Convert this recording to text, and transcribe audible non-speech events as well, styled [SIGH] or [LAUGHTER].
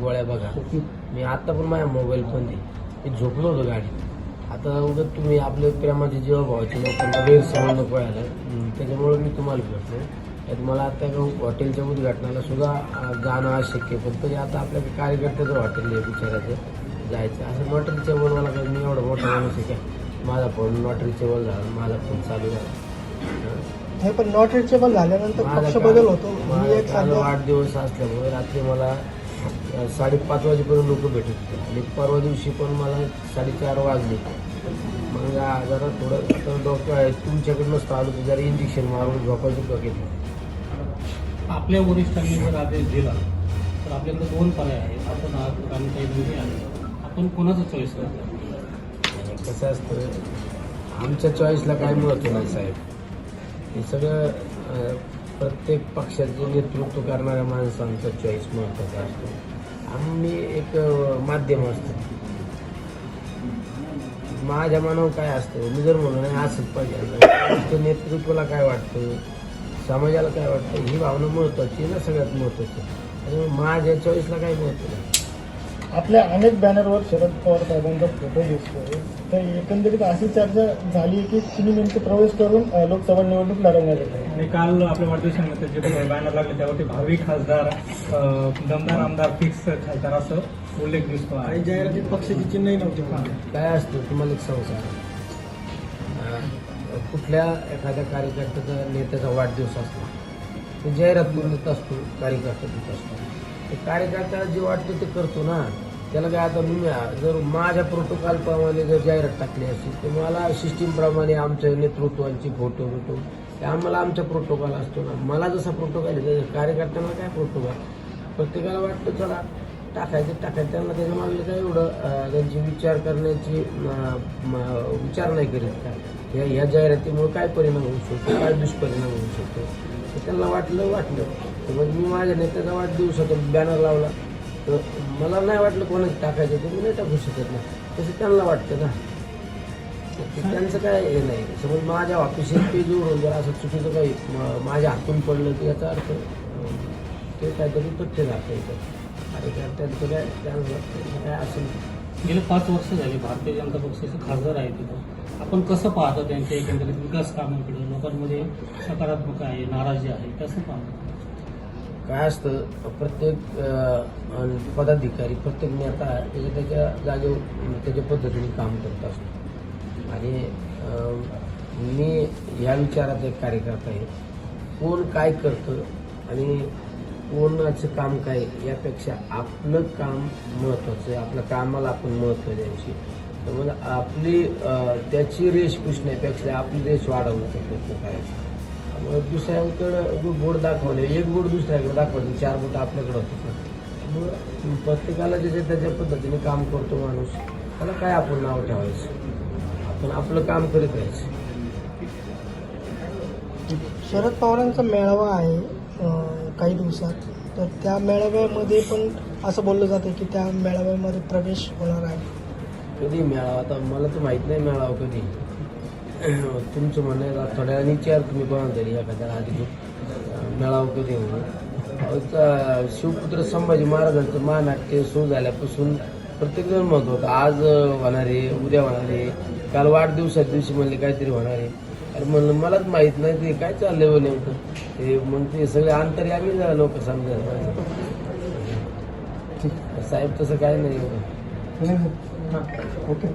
गोळ्या बघा. मी आता पण माझ्या मोबाईल पण दे. मी झोपलो होतो गाडीत. आता उगत तुम्ही आपले प्रेमाचे जीवा भावाचे लोकांना गैरसमज नको व्हायला. त्याच्यामुळे मी तुम्हाला भेटलो त्यात मला आता हॉटेलच्या उद्घाटनाला सुद्धा जाणं अशक्य आहे. पण तरी आता आपल्या कार्यकर्त्याचं हॉटेल आहे बिचारायचं जायचं. असं नॉट रिचेबल मला काही मी एवढं मोठा माणूस आहे काय माझा फोन नॉट रिचेबल झाला. माझा फोन चालू झाला. हं. हे पण नॉट रिचेबल झाल्यानंतर पक्ष बदल होतो. वाढदिवस असल्यामुळे रात्री मला साडेपाच वाजेपर्यंत लोक भेटत होते. आणि परवा दिवशी पण मला साडेचार वाजले. मग जरा थोडं आता डॉक्टर आहे तुमच्याकडे नसतं आलो तर जरा इंजेक्शन मारून झोपायचं बघितलं आपल्या वरिष्ठांनी जर आदेश दिला तर आपल्याकडे दोन पर्याय आहेत. आपण आणि काही दोन्ही आहे आपण कोणाचं चॉईस करतो? कसं असतं आमच्या चॉईसला काय महत्त्व नाही साहेब. हे सगळं प्रत्येक पक्षाचे नेतृत्व करणाऱ्या माणसांचा चॉईस महत्त्वाचा असतो. आम्ही एक माध्यम असतो. माझ्या मनावर काय असतं? मी जर म्हणून असंच पाहिजे. नेतृत्वाला काय वाटतं? समाजाला काय वाटतं? ही भावना महत्त्वाची आहे ना सगळ्यात महत्त्वाची त्यामुळे माझ्या चॉईसला काय महत्त्व नाही आपल्या अनेक बॅनरवर शरद पवार साहेबांचा फोटो दिसतोय. तर एकंदरीत अशी चर्चा झाली की तुम्ही नेमके प्रवेश करून लोकसभा निवडणूक लढवणार आहे. आणि काल आपल्या वाढदिवसानिमित्त जे बॅनर लागले त्यावरती भावी खासदार दमदार आमदार फिक्स खासदार असं उल्लेख दिसतो काही जाहिरातीत पक्षाची चिन्हही नव्हती. काय असतं तुम्हाला एक संसार कुठल्या एखाद्या कार्यकर्त्याचा नेत्याचा वाढदिवस असतो ते जाहिरात करून देत असतो कार्यकर्ता देत असतो. ते कार्यकर्त्याला जे वाटतं ते करतो ना त्याला काय आता मी जर माझ्या प्रोटोकॉलप्रमाणे जर जाहिरात टाकली असेल तर मला सिस्टीमप्रमाणे आमच्या नेतृत्वांची फोटो बिटो ते आम्हाला आमचा प्रोटोकॉल असतो ना. मला जसा प्रोटोकॉल आहे कार्यकर्त्यांना काय प्रोटोकॉल प्रत्येकाला वाटतं चला टाकायचं टाकायचं त्यांना त्याच्या मागलं काय एवढं त्यांची विचार करण्याची विचार नाही करीत का? या ह्या जाहिरातीमुळे काय परिणाम होऊ शकतो काय दुष्परिणाम होऊ शकतो? तर त्यांना वाटलं वाटलं. तर मग मी माझ्या नेत्याचा वाढदिवसाचा बॅनर लावला. तर मला नाही वाटलं कोणाचं टाकायचं तर मी नाही टाकू शकत ना. तसं त्यांना वाटतं ना. त्यांचं काय हे नाही. समज माझ्या ऑफिशियल पेजवरून जर असं चुकीचं काही माझ्या हातून पडलं तर याचा अर्थ ते काहीतरी तथ्य दाखवायचं आणि त्या- काय काय असेल गेले पाच वर्ष झाली भारतीय जनता पक्षाचे खासदार आहे तिथं. आपण कसं पाहतो त्यांच्या एकंदरीत विकास कामाकडे? लोकांमध्ये सकारात्मक आहे नाराजी आहे. कसं पाहतो? काय असतं प्रत्येक पदाधिकारी प्रत्येक नेता त्याच्या त्याच्या जागेवर त्याच्या पद्धतीने काम करत असतो. आणि मी ह्या विचाराचा एक कार्यकर्ता आहे. कोण काय करतं आणि कोणाचं काम काय आहे, यापेक्षा आपलं काम महत्त्वाचं आहे. आपल्या कामाला आपण महत्त्व द्यायची तर मग आपली त्याची रेश पुसण्यापेक्षा आपली रेश वाढवण्याचा प्रयत्न करायचा मग दुसऱ्याकडं बोट दाखवले एक बोट दुसऱ्याकडे दाखवायचे चार बोट आपल्याकडे होते. मग प्रत्येकाला ज्याच्या त्याच्या पद्धतीने काम करतो माणूस त्याला काय आपण नाव ठेवायचं? आपण आपलं काम करीत राहायचं. शरद पवारांचा मेळावा आहे. काही दिवसात. तर त्या मेळाव्यामध्ये पण असं बोललं जातं की त्या मेळाव्यामध्ये प्रवेश होणार आहे. कधी मेळावा? आता मला तर माहीत नाही मिळावं कधी. [CLEARS THROAT] तुमचं म्हणणं आहे आता थोड्या वेळाने विचार तुम्ही कोणाला तरी एखाद्या आधी. मेळावा कधी म्हणून शिवपुत्र संभाजी महाराजांचं महानाट्य सुरू झाल्यापासून प्रत्येकजण म्हणत होतं आज होणार आहे उद्या होणार आहे. काल वाढदिवसाच्या दिवशी म्हणले काहीतरी होणार आहे. म्हणलं मलाच माहीत नाही ते काय चाललंय हो नेमकं? ते मग ते सगळे अंतरी आम्ही लोक समजायला साहेब तसं काय नाही. ओके.